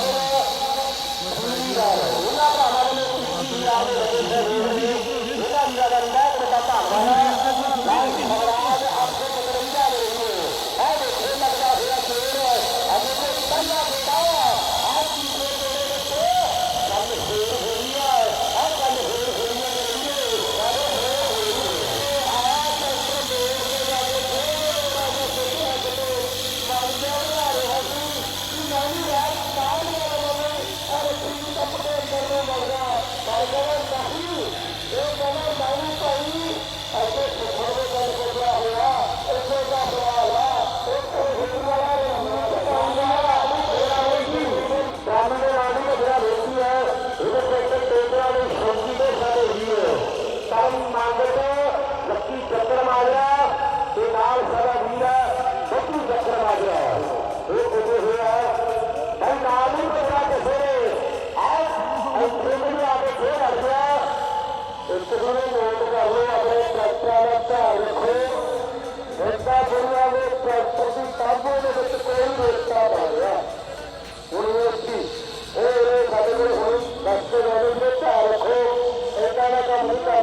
ਖੁਰੀ 어 Hallelujah.